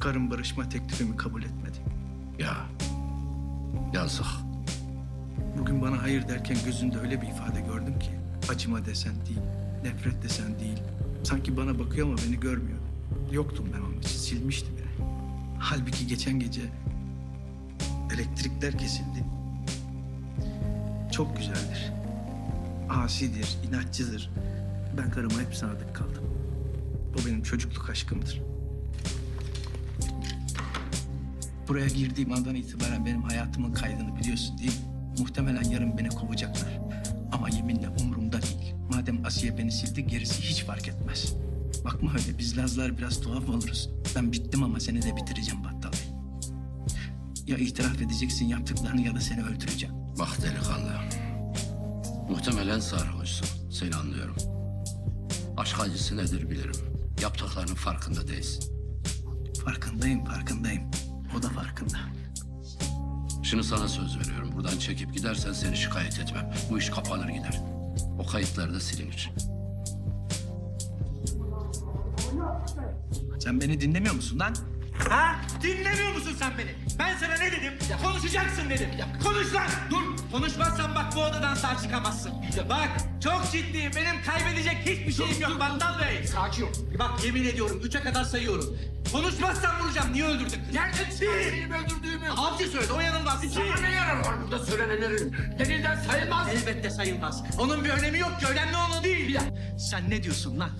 Karım barışma teklifimi kabul etmedi. Ya. Yazık. Bugün bana hayır derken gözünde öyle bir ifade gördüm ki. Acıma desen değil, nefret desen değil. Sanki bana bakıyor ama beni görmüyor. Yoktum ben onun için, silmişti beni. Halbuki geçen gece elektrikler kesildi. Çok güzeldir. Asidir, inatçıdır. Ben karıma hep sadık kaldım. O benim çocukluk aşkımdır. Buraya girdiğim andan itibaren benim hayatımın kaydını biliyorsun değil mi? Muhtemelen yarın beni kovacaklar. Ama yeminle umurumda değil. Madem Asiye beni sildi gerisi hiç fark etmez. Bakma öyle biz Lazlar biraz tuhaf oluruz. Ben bittim ama seni de bitireceğim Battal Bey. Ya itiraf edeceksin yaptıklarını ya da seni öldüreceğim. Bak delikanlı. Muhtemelen sarhoşsun. Seni anlıyorum. Aşk acısı nedir bilirim. Yaptıklarının farkında değilsin. Farkındayım, farkındayım. O da farkında. Şimdi sana söz veriyorum. Buradan çekip gidersen seni şikayet etmem. Bu iş kapanır gider. O kayıtlar da silinir. Sen beni dinlemiyor musun lan? Ha? Dinlemiyor musun sen beni? Ben sana ne dedim? Konuşacaksın dedim. Konuş lan! Dur! Konuşmazsan bak bu odadan sağ çıkamazsın. Bak çok ciddiyim. Benim kaybedecek hiçbir şeyim yok Battal Bey. Sakin ol. Bak yemin ediyorum üçe kadar sayıyorum. Konuşmazsan vuracağım. Niye öldürdün? Nereden çıkardın benim öldürdüğümü? Avcı söyledi o yanılmaz. Sana ne yarar var burada söylenenlerin? Delilden sayılmaz. Elbette sayılmaz. Onun bir önemi yok ki. Önemli olan değil. Sen ne diyorsun lan?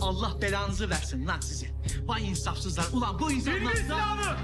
Allah belanızı versin lan sizi. Vay insafsızlar. Ulan bu insanlar... silahını!